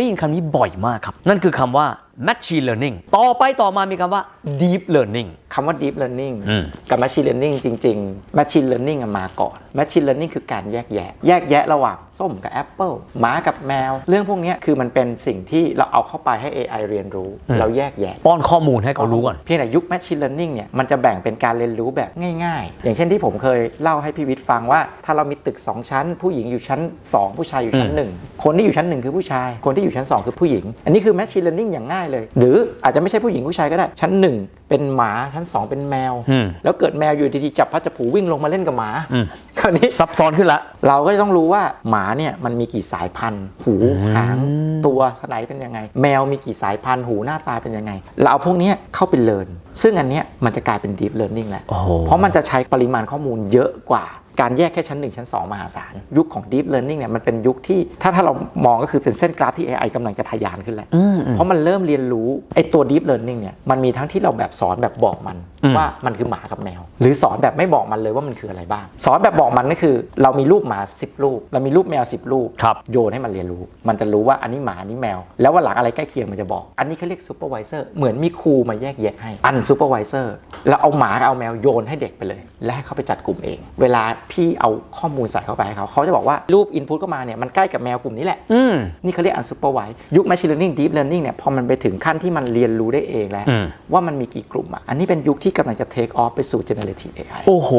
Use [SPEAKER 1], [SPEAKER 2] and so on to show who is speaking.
[SPEAKER 1] ได้ยินคำนี้บ่อยมากครับ นั่นคือคำว่า machine learning ต่อไปต่อมามีคำว่า deep learning
[SPEAKER 2] คำว่า deep learning
[SPEAKER 1] อืม
[SPEAKER 2] กับ machine learning จริง ๆ machine learning อะมาก่อน machine learning คือการแยกแยะ แยกแยะระหว่างส้มกับแอปเปิลหมากับแมว เรื่องพวกเนี้ยคือมันเป็นสิ่งที่เราเอาเข้าไปให้ AI เรียนรู้ เราแยกแยะ
[SPEAKER 1] ป้อนข้อมูลให้เขารู้ก่อน
[SPEAKER 2] เพียงแต่ยุค Machine Learning เนี่ยมันจะแบ่งเป็นการเรียนรู้แบบง่าย ๆ อย่างเช่นที่ผมเคยเล่าให้พี่วิทย์ฟังว่า ถ้าเรามีตึก 2 ชั้น ผู้หญิงอยู่ชั้น 2 ผู้ชายอยู่ชั้น 1 คนที่อยู่ชั้น 1 คือผู้ชาย คนที่อยู่ชั้น 2 คือผู้หญิง อันนี้คือ Machine Learning อย่างง่ายเลย หรืออาจจะไม่ใช่ผู้หญิงผู้ชายก็ได้ ชั้น 1 เป็นหมาชั้น 2 เป็นแมว
[SPEAKER 1] อืม
[SPEAKER 2] แล้วเกิดแมวอยู่ดีๆจับพัดจับผูวิ่งลงมาเล่นกับหมา
[SPEAKER 1] อืม
[SPEAKER 2] คราวนี้
[SPEAKER 1] ซับซ้อนขึ้นละ
[SPEAKER 2] เราก็จะต้องรู้ว่าหมาเนี่ยมันมีกี่สายพันธุ์ หูหางตัวสไลด์เป็นยังไง แมวมีกี่สายพันธุ์หูหน้าตาเป็นยังไง เราเอาพวกเนี้ยเข้าไปเรียนซึ่งอันเนี้ยมันจะกลายเป็น deep learning แล้ว
[SPEAKER 1] โอ้โห
[SPEAKER 2] เพราะมันจะใช้ปริมาณข้อมูลเยอะกว่า การแยกแค่ชั้น 1 ชั้น 2 มหาศาล ยุคของ deep learning เนี่ยมันเป็นยุคที่ถ้าถ้าเรามองก็คือเป็นเส้นกราฟที่ AI กำลังจะทะยานขึ้นแล้วเพราะมันเริ่มเรียนรู้ไอ้ตัว deep learning เนี่ยมันมีทั้งที่เราแบบสอนแบบบอกมันว่ามันคือหมากับแมว หรือสอนแบบไม่บอกมันเลยว่ามันคืออะไรบ้าง สอนแบบบอกมันก็คือ เรามีรูปหมา 10 รูป เรามีรูปแมว 10 รูป
[SPEAKER 1] ครับ
[SPEAKER 2] โยนให้มันเรียนรู้ มันจะรู้ว่าอันนี้หมาอันนี้แมว แล้ววันหลังอะไรใกล้เคียงมันจะบอก อันนี้เขาเรียก supervisor เหมือนมีครูมาแยกแยะให้ unsupervisor แล้วเอาหมากับเอาแมวโยนให้เด็กไปเลย และให้เขาไปจัดกลุ่มเอง เวลาพี่เอาข้อมูลใส่เข้าไปให้เขาเขาจะบอกว่ารูป input เข้ามาเนี่ยมันใกล้กับแมวกลุ่มนี้แหละ
[SPEAKER 1] อืม
[SPEAKER 2] นี่เขาเรียก unsupervised ยุค machine learning deep learning เนี่ยพอมันไปถึงขั้นที่มันเรียนรู้ได้เองแล้ว
[SPEAKER 1] อืม
[SPEAKER 2] ว่ามันมีกี่กลุ่มอะอันนี้เป็นยุคที่กำลังจะ take off ไปสู่ generative AI
[SPEAKER 1] โอ้โห